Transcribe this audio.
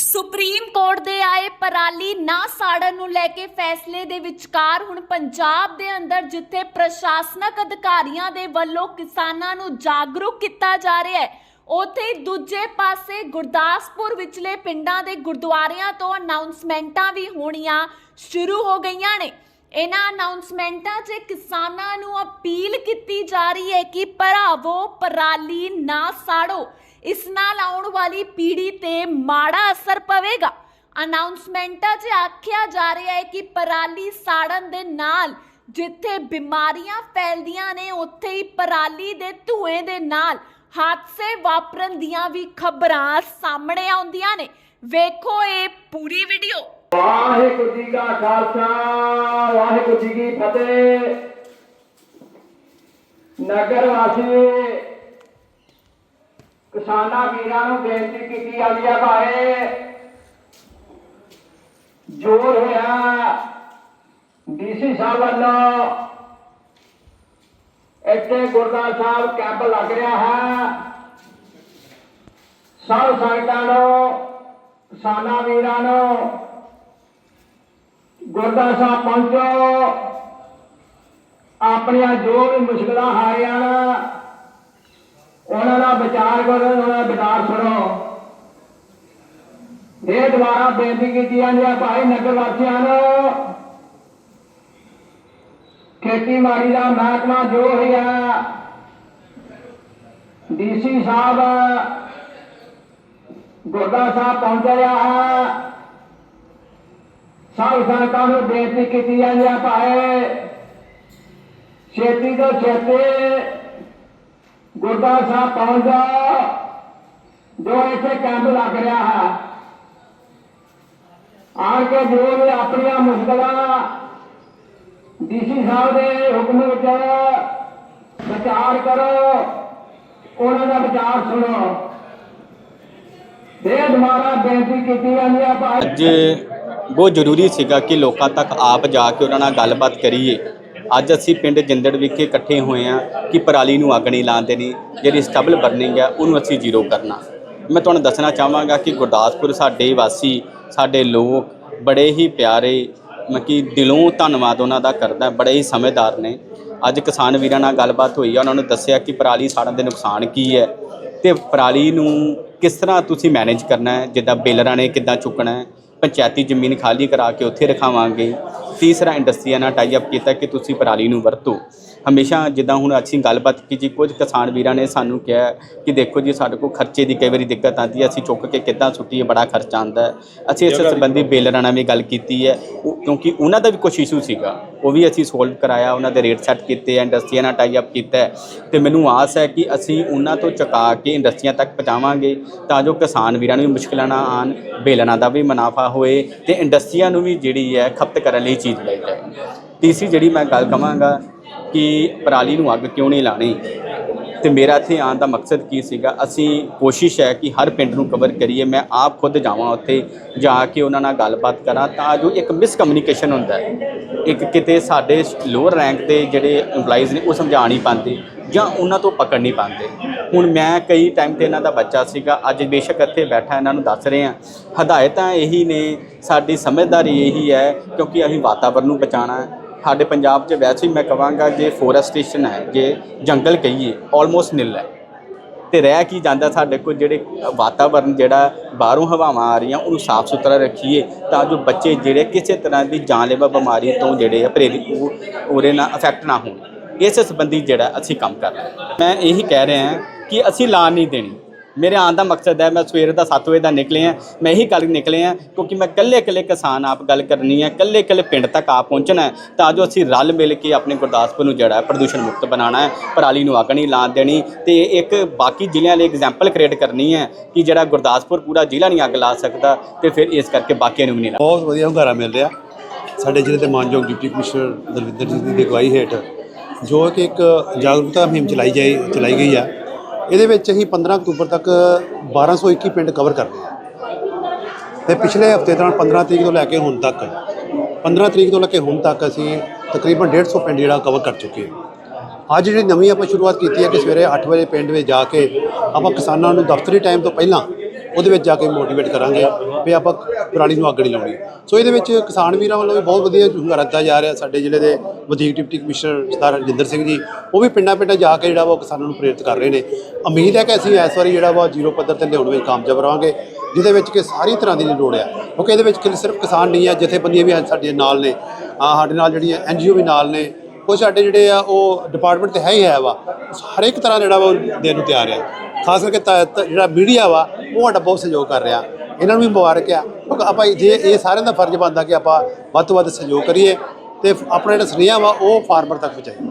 Supreme court ਦੇ ਆਏ ਪਰਾਲੀ ਨਾ ਸਾੜਨ ਨੂੰ ਲੈ ਕੇ ਫੈਸਲੇ ਦੇ ਵਿਚਕਾਰ ਹੁਣ ਪੰਜਾਬ ਦੇ ਅੰਦਰ ਜਿੱਥੇ ਪ੍ਰਸ਼ਾਸਨਕ ਅਧਿਕਾਰੀਆਂ ਦੇ ਵੱਲੋਂ ਕਿਸਾਨਾਂ ਨੂੰ ਜਾਗਰੂਕ ਕੀਤਾ ਜਾ ਰਿਹਾ ਹੈ, ਉੱਥੇ ਦੂਜੇ ਪਾਸੇ ਗੁਰਦਾਸਪੁਰ ਵਿਚਲੇ ਪਿੰਡਾਂ ਦੇ ਗੁਰਦੁਆਰਿਆਂ ਤੋਂ ਅਨਾਉਂਸਮੈਂਟਾਂ ਵੀ ਹੋਣੀਆਂ ਸ਼ੁਰੂ ਹੋ ਗਈਆਂ ਨੇ। ਇਹਨਾਂ ਅਨਾਉਂਸਮੈਂਟਾਂ 'ਚ ਕਿਸਾਨਾਂ ਨੂੰ ਅਪੀਲ ਕੀਤੀ ਜਾ ਰਹੀ ਹੈ ਕਿ ਭਰਾਵੋ, ਪਰਾਲੀ ਨਾ ਸਾੜੋ। ਇਸ ਨਾਲ ਆਉਣ ਵਾਲੀ ਪੀੜ੍ਹੀ ਤੇ ਮਾੜਾ ਅਸਰ ਪਵੇਗਾ। ਅਨਾਉਂਸਮੈਂਟਾਂ 'ਚ ਆਖਿਆ ਜਾ ਰਿਹਾ ਹੈ ਕਿ ਪਰਾਲੀ ਸਾੜਨ ਦੇ ਨਾਲ ਜਿੱਥੇ ਬਿਮਾਰੀਆਂ ਫੈਲਦੀਆਂ ਨੇ, ਉੱਥੇ ਹੀ ਪਰਾਲੀ ਦੇ ਧੂਏ ਦੇ ਨਾਲ ਹਾਦਸੇ ਵਾਪਰਨ ਦੀਆਂ ਵੀ ਖਬਰਾਂ ਸਾਹਮਣੇ ਆਉਂਦੀਆਂ ਨੇ। ਵੇਖੋ ਇਹ ਪੂਰੀ ਵੀਡੀਓ। ਵਾਹਿਗੁਰੂ ਜੀ ਕਾ ਖਾਲਸਾ, ਵਾਹਿਗੁਰੂ ਜੀ ਕੀ ਫਤਿਹ। ਨਗਰ ਵਾਸੀ ਕਿਸਾਨਾਂ ਵੀਰਾਂ ਨੂੰ ਬੇਨਤੀ ਕੀਤੀ ਜਾਂਦੀ ਹੈ ਭਾਏ ਜੋਰ ਹੋਇਆ ਡੀਸੀ ਸਾਹਿਬ ਵੱਲੋਂ ਇੱਥੇ ਗੁਰਦਾਸ ਸਾਹਿਬ ਕੈਂਪ ਲੱਗ ਰਿਹਾ ਹੈ। ਸਭ ਸੰਗਤਾਂ ਨੂੰ ਕਿਸਾਨਾਂ ਵੀਰਾਂ ਨੂੰ ਗੁਰਦੁਆਰਾ ਸਾਹਿਬ ਪਹੁੰਚੋ। ਆਪਣੀਆਂ ਜੋ ਵੀ ਮੁਸ਼ਕਲਾਂ ਆ ਰਹੀਆਂ ਨੇ ਉਹਨਾਂ ਦਾ ਵਿਚਾਰ ਕਰੋ ਉਹਨਾਂ ਦਾ ਵਿਚਾਰ ਸੁਣੋ ਇਹ ਦੁਆਰਾ ਬੇਨਤੀ ਕੀਤੀ ਜਾਂਦੀ ਹੈ ਭਾਈ ਨਗਰ ਵਾਸੀਆਂ ਨੂੰ ਖੇਤੀਬਾੜੀ ਦਾ ਮਹਿਕਮਾ ਜੋ ਹੈ ਡੀਸੀ ਸਾਹਿਬ ਗੁਰਦੁਆਰਾ ਸਾਹਿਬ ਪਹੁੰਚ ਰਿਹਾ ਹੈ ਸਭ ਸੰਗਤਾਂ ਨੂੰ ਬੇਨਤੀ ਕੀਤੀ ਜਾਂਦੀ ਹੈ ਭਾਈ ਛੇਤੀ ਤੋਂ ਛੇਤੀ ਗੁਰਦੁਆਰਾ ਸਾਹਿਬ ਪਹੁੰਚ ਜਾਓ ਜੋ ਇੱਥੇ ਕੈਂਪ ਲੱਗ ਰਿਹਾ ਹੈ ਆਣ ਕੇ ਜੋ ਆਪਣੀਆਂ ਮੁਸ਼ਕਲਾਂ। ਡੀਸੀ ਸਾਹਿਬ ਦੇ ਹੁਕਮ ਵਿੱਚ ਵਿਚਾਰ ਕਰੋ। ਉਹਨਾਂ ਦਾ ਵਿਚਾਰ ਸੁਣੋ। ਇਹ ਦੁਆਰਾ ਬੇਨਤੀ ਕੀਤੀ ਜਾਂਦੀ ਹੈ ਭਾਈ। ਅੱਜ ਬਹੁਤ ਜ਼ਰੂਰੀ ਸੀਗਾ ਕਿ ਲੋਕਾਂ ਤੱਕ ਆਪ ਜਾ ਕੇ ਉਹਨਾਂ ਨਾਲ ਗੱਲਬਾਤ ਕਰੀਏ। ਅੱਜ ਅਸੀਂ ਪਿੰਡ ਜਿੰਦੜ ਵਿਖੇ ਇਕੱਠੇ ਹੋਏ ਹਾਂ ਕਿ ਪਰਾਲੀ ਨੂੰ ਅੱਗ ਨਹੀਂ ਲਾਉਣ ਦੇਣੀ, ਜਿਹੜੀ ਸਟਬਲ ਬਰਨਿੰਗ ਹੈ, ਉਹਨੂੰ ਅਸੀਂ ਜ਼ੀਰੋ ਕਰਨਾ। ਮੈਂ ਤੁਹਾਨੂੰ ਦੱਸਣਾ ਚਾਹਾਂਗਾ ਕਿ ਗੁਰਦਾਸਪੁਰ ਸਾਡੇ ਵਾਸੀ, ਸਾਡੇ ਲੋਕ ਬੜੇ ਹੀ ਪਿਆਰੇ ਮੈਂ ਕਿ ਦਿਲੋਂ ਧੰਨਵਾਦ ਉਹਨਾਂ ਦਾ ਕਰਦਾ, ਬੜੇ ਹੀ ਸਮਝਦਾਰ ਨੇ। ਅੱਜ ਕਿਸਾਨ ਵੀਰਾਂ ਨਾਲ ਗੱਲਬਾਤ ਹੋਈ ਆ, ਉਹਨਾਂ ਨੂੰ ਦੱਸਿਆ ਕਿ ਪਰਾਲੀ ਸਾੜਨ ਦੇ ਨੁਕਸਾਨ ਕੀ ਹੈ ਤੇ ਪਰਾਲੀ ਨੂੰ ਕਿਸ ਤਰ੍ਹਾਂ ਤੁਸੀਂ ਮੈਨੇਜ ਕਰਨਾ ਹੈ? ਜਿੱਦਾਂ ਬੇਲਰਾਂ ਨੇ ਕਿੱਦਾਂ ਚੁੱਕਣਾ ਹੈ? ਪੰਚਾਇਤੀ ਜ਼ਮੀਨ ਖਾਲੀ ਕਰਾ ਕੇ ਉੱਥੇ ਰਖਾਵਾਂਗੇ। ਤੀਸਰਾ ਇੰਡਸਟਰੀਆਂ ਨਾਲ ਟਾਈ ਅਪ ਕੀਤਾ ਕਿ ਤੁਸੀਂ ਪਰਾਲੀ ਨੂੰ ਵਰਤੋ। ਹਮੇਸ਼ਾ ਜਿੱਦਾਂ ਹੁਣ ਅਸੀਂ ਗੱਲਬਾਤ ਕੀਤੀ ਕੁਝ ਕਿਸਾਨ ਵੀਰਾਂ ਨੇ ਸਾਨੂੰ ਕਿਹਾ ਕਿ ਦੇਖੋ ਜੀ ਸਾਡੇ ਕੋਲ ਖਰਚੇ ਦੀ ਕਈ ਵਾਰੀ ਦਿੱਕਤ ਆਉਂਦੀ ਹੈ ਅਸੀਂ ਚੁੱਕ ਕੇ ਕਿੱਦਾਂ ਸੁੱਟੀਏ ਬੜਾ ਖਰਚਾ ਆਉਂਦਾ ਹੈ। ਅਸੀਂ ਇਸ ਸੰਬੰਧੀ ਬੇਲਰਾਂ ਨਾਲ ਵੀ ਗੱਲ ਕੀਤੀ ਹੈ ਉਹ- ਕਿਉਂਕਿ ਉਹਨਾਂ ਦਾ ਵੀ ਕੁਝ ਇਸ਼ੂ ਸੀਗਾ ਉਹ ਵੀ ਅਸੀਂ ਸੋਲਵ ਕਰਾਇਆ ਉਹਨਾਂ ਦੇ ਰੇਟ ਸੈੱਟ ਕੀਤੇ ਆ ਇੰਡਸਟਰੀਆਂ ਨਾਲ ਟਾਈ ਅਪ ਕੀਤਾ ਹੈ। ਤੇ ਮੈਨੂੰ ਆਸ ਹੈ ਕਿ ਅਸੀਂ ਉਹਨਾਂ ਤੋਂ ਚੁਕਾ ਕੇ ਇੰਡਸਟਰੀਆਂ ਤੱਕ ਪਹੁੰਚਾਵਾਂਗੇ ਤਾਂ ਜੋ ਕਿਸਾਨ ਵੀਰਾਂ ਨੂੰ ਵੀ ਮੁਸ਼ਕਲਾਂ ਨਾ ਆਣ ਬੇਲਰਾਂ ਦਾ ਵੀ ਮੁਨਾਫਾ ਹੋਏ ਤੇ ਇੰਡਸਟਰੀਆਂ ਨੂੰ ਵੀ ਜਿਹੜੀ ਹੈ ਖਪਤ ਕਰਨ ਲਈ ਚੀਜ਼ ਮਿਲ ਜਾਏ। ਤੀਸਰੀ ਜਿਹੜੀ ਮੈਂ ਗੱਲ ਕਵਾਂਗਾ ਕਿ ਪਰਾਲੀ ਨੂੰ ਅੱਗ ਕਿਉਂ ਨਹੀਂ ਲਾਣੀ? ਤੇ ਮੇਰਾ ਇੱਥੇ ਆਉਣ ਦਾ ਮਕਸਦ ਕੀ ਸੀਗਾ? ਅਸੀਂ ਕੋਸ਼ਿਸ਼ ਹੈ ਕਿ ਹਰ ਪਿੰਡ ਨੂੰ ਕਵਰ ਕਰੀਏ। ਮੈਂ ਆਪ ਖੁਦ ਜਾਵਾਂ ਉੱਥੇ, ਜਾ ਕੇ ਉਹਨਾਂ ਨਾਲ ਗੱਲਬਾਤ ਕਰਾਂ ਤਾਂ ਜੋ ਇੱਕ ਮਿਸਕਮਿਊਨੀਕੇਸ਼ਨ ਹੁੰਦਾ ਹੈ। ਇੱਕ ਕਿਤੇ ਸਾਡੇ ਲੋਅਰ ਰੈਂਕ ਦੇ ਜਿਹੜੇ EMPLOYEES ਨੇ ਉਹ ਸਮਝਾ ਨਹੀਂ ਪਾਉਂਦੇ ਜਾਂ ਉਹਨਾਂ ਤੋਂ ਪਕੜ ਨਹੀਂ ਪਾਉਂਦੇ। ਹੁਣ ਮੈਂ ਕਈ ਟਾਈਮ ਤੇ ਇਹਨਾਂ ਦਾ ਬੱਚਾ ਸੀਗਾ। ਅੱਜ ਬੇਸ਼ੱਕ ਇੱਥੇ ਬੈਠਾ, ਇਹਨਾਂ ਨੂੰ ਦੱਸ ਰਹੇ ਹਾਂ। ਹਦਾਇਤਾਂ ਇਹੀ ਨੇ, ਸਾਡੀ ਸਮਝਦਾਰੀ ਇਹੀ ਹੈ ਕਿਉਂਕਿ ਅਸੀਂ ਵਾਤਾਵਰਨ ਨੂੰ ਬਚਾਉਣਾ ਹੈ। ਸਾਡੇ ਪੰਜਾਬ 'ਚ ਵੈਸੇ ਹੀ ਮੈਂ ਕਹਾਂਗਾ ਜੇ ਫੋਰੈਸਟੇਸ਼ਨ ਹੈ, ਜੇ ਜੰਗਲ ਕਹੀਏ ਆਲਮੋਸਟ ਨਿਲ ਹੈ। ਤੇ ਰਹਿ ਕੀ ਜਾਂਦਾ ਸਾਡੇ ਕੋਲ ਜਿਹੜੇ ਵਾਤਾਵਰਨ, ਜਿਹੜਾ ਬਾਹਰੋਂ ਹਵਾਵਾਂ ਆ ਰਹੀਆਂ, ਉਹਨੂੰ ਸਾਫ਼ ਸੁਥਰਾ ਰੱਖੀਏ ਤਾਂ ਜੋ ਬੱਚੇ ਜਿਹੜੇ ਕਿਸੇ ਤਰ੍ਹਾਂ ਦੀ ਜਾਨਲੇਵਾ ਬਿਮਾਰੀ ਤੋਂ ਜਿਹੜੇ ਆ ਪ੍ਰੇਰਿਤ ਉਹਦੇ ਨਾਲ ਅਫੈਕਟ ਨਾ ਹੋਣ। ਇਸ ਸੰਬੰਧੀ ਜਿਹੜਾ ਅਸੀਂ ਕੰਮ ਕਰ ਰਹੇ ਮੈਂ ਇਹੀ ਕਹਿ ਰਿਹਾ ਕਿ ਅਸੀਂ ਲਾ ਨਹੀਂ ਦੇਣੀ। ਮੇਰੇ ਆਉਣ ਦਾ ਮਕਸਦ ਹੈ, ਮੈਂ ਸਵੇਰ ਦਾ 7 ਵਜੇ ਦਾ ਨਿਕਲੇ ਆ ਮੈਂ ਇਹੀ ਗੱਲ ਨਿਕਲੇ ਆ ਕਿਉਂਕਿ ਮੈਂ ਇਕੱਲੇ ਇਕੱਲੇ ਕਿਸਾਨ ਆਪ ਗੱਲ ਕਰਨੀ ਹੈ, ਇਕੱਲੇ ਇਕੱਲੇ ਪਿੰਡ ਤੱਕ ਆ ਪਹੁੰਚਣਾ ਹੈ, ਤਾਂ ਜੋ ਅਸੀਂ ਰਲ ਮਿਲ ਕੇ ਆਪਣੇ ਗੁਰਦਾਸਪੁਰ ਨੂੰ ਜਿਹੜਾ ਪ੍ਰਦੂਸ਼ਣ ਮੁਕਤ ਬਣਾਉਣਾ ਹੈ, ਪਰਾਲੀ ਨੂੰ ਅੱਗ ਨਹੀਂ ਲਾਉਣ ਦੇਣੀ ਤੇ ਇੱਕ ਬਾਕੀ ਜ਼ਿਲ੍ਹਿਆਂ ਲਈ ਐਗਜ਼ਾਮਪਲ ਕ੍ਰੀਏਟ ਕਰਨੀ ਹੈ ਕਿ ਜਿਹੜਾ ਗੁਰਦਾਸਪੁਰ ਪੂਰਾ ਜ਼ਿਲ੍ਹਾ ਨਹੀਂ ਅੱਗ ਲਾ ਸਕਦਾ ਤੇ ਫਿਰ ਇਸ ਕਰਕੇ ਬਾਕੀਆਂ ਨੂੰ ਵੀ ਨਹੀਂ ਬਹੁਤ ਵਧੀਆ ਹੁੰਗਾਰਾ ਮਿਲ ਰਿਹਾ। ਸਾਡੇ ਜ਼ਿਲ੍ਹੇ ਦੇ ਮਾਨਯੋਗ ਡਿਪਟੀ ਕਮਿਸ਼ਨਰ ਦਲਵਿੰਦਰ ਜੀ ਦੀ ਅਗਵਾਈ ਹੇਠ ਜੋ ਕਿ ਇੱਕ ਜਾਗਰੂਕਤਾ ਮੁਹਿੰਮ ਚਲਾਈ ਜਾਈ, ਚਲਾਈ ਗਈ ਆ ਇਹਦੇ ਵਿੱਚ ਅਸੀਂ 15 ਅਕਤੂਬਰ ਤੱਕ 1221 ਪਿੰਡ ਕਵਰ ਕਰਦੇ ਹਾਂ ਤੇ ਪਿਛਲੇ ਹਫ਼ਤੇ ਦੌਰਾਨ 15 ਤਰੀਕ ਤੋਂ ਲੈ ਕੇ ਹੁਣ ਤੱਕ 15 ਤਰੀਕ ਤੋਂ ਲੈ ਕੇ ਹੁਣ ਤੱਕ ਅਸੀਂ ਤਕਰੀਬਨ 150 ਪਿੰਡ ਜਿਹੜਾ ਕਵਰ ਕਰ ਚੁੱਕੇ ਹਾਂ ਅੱਜ ਜਿਹੜੀ ਨਵੀਂ ਆਪਾਂ ਸ਼ੁਰੂਆਤ ਕੀਤੀ ਹੈ ਕਿ ਸਵੇਰੇ 8 ਵਜੇ ਪਿੰਡ ਵਿੱਚ ਜਾ ਕੇ ਆਪਾਂ ਕਿਸਾਨਾਂ ਨੂੰ ਦਫ਼ਤਰੀ ਟਾਈਮ ਤੋਂ ਪਹਿਲਾਂ ਉਹਦੇ ਵਿੱਚ ਜਾ ਕੇ ਮੋਟੀਵੇਟ ਕਰਾਂਗੇ ਵੀ ਆਪਾਂ ਪਰਾਲੀ ਨੂੰ ਅੱਗ ਨਹੀਂ ਲਾਉਣੀ। ਸੋ ਇਹਦੇ ਵਿੱਚ ਕਿਸਾਨ ਵੀਰਾਂ ਵੱਲੋਂ ਵੀ ਬਹੁਤ ਵਧੀਆ ਹੁੰਗਾਰਾ ਦਿੱਤਾ ਜਾ ਰਿਹਾ ਸਾਡੇ ਜ਼ਿਲ੍ਹੇ ਦੇ ਵਧੀਕ ਡਿਪਟੀ ਕਮਿਸ਼ਨਰ ਸਰਦਾਰ ਰਜਿੰਦਰ ਸਿੰਘ ਜੀ। ਉਹ ਵੀ ਪਿੰਡਾਂ ਪਿੰਡਾਂ ਜਾ ਕੇ ਜਿਹੜਾ ਵਾ ਕਿਸਾਨਾਂ ਨੂੰ ਪ੍ਰੇਰਿਤ ਕਰ ਰਹੇ ਨੇ। ਉਮੀਦ ਹੈ ਕਿ ਅਸੀਂ ਇਸ ਵਾਰੀ ਜਿਹੜਾ ਵਾ ਜ਼ੀਰੋ ਪੱਧਰ ਤੇ ਲਿਆਉਣ ਵਿੱਚ ਕਾਮਯਾਬ ਰਹਾਂਗੇ, ਜਿਹਦੇ ਵਿੱਚ ਕਿ ਸਾਰੀ ਤਰ੍ਹਾਂ ਦੀ ਲੋੜ ਹੈ ਕਿਉਂਕਿ ਇਹਦੇ ਵਿੱਚ ਸਿਰਫ ਕਿਸਾਨ ਨਹੀਂ ਹੈ ਜਥੇਬੰਦੀਆਂ ਵੀ ਸਾਡੇ ਨਾਲ ਨੇ। ਸਾਡੇ ਨਾਲ ਜਿਹੜੀਆਂ ਐਨਜੀਓ ਵੀ ਨਾਲ ਨੇ। ਕੁਝ ਸਾਡੇ ਜਿਹੜੇ ਆ, ਉਹ ਡਿਪਾਰਟਮੈਂਟ ਤੇ ਹੈ ਹੀ ਹੈ ਵਾ। ਹਰ ਇੱਕ ਤਰ੍ਹਾਂ ਜਿਹੜਾ ਵਾ ਉਹ ਦੇਣ ਨੂੰ ਤਿਆਰ ਆ। ਖਾਸ ਕਰਕੇ ਤਾ- ਜਿਹੜਾ ਮੀਡੀਆ ਵਾ, ਉਹ ਸਾਡਾ ਬਹੁਤ ਸਹਿਯੋਗ ਕਰ ਰਿਹਾ। ਇਹਨਾਂ ਨੂੰ ਵੀ ਮੁਬਾਰਕ ਆ। ਕਿਉਂਕਿ ਆਪਾਂ ਜੇ ਇਹ ਸਾਰਿਆਂ ਦਾ ਫਰਜ਼ ਬਣਦਾ ਕਿ ਆਪਾਂ ਵੱਧ ਤੋਂ ਵੱਧ ਸਹਿਯੋਗ ਕਰੀਏ ਤੇ ਆਪਣਾ ਜਿਹੜਾ ਸੁਨੇਹਾ ਵਾ ਉਹ ਫਾਰਮਰ ਤੱਕ ਪਹੁੰਚਾਈਏ।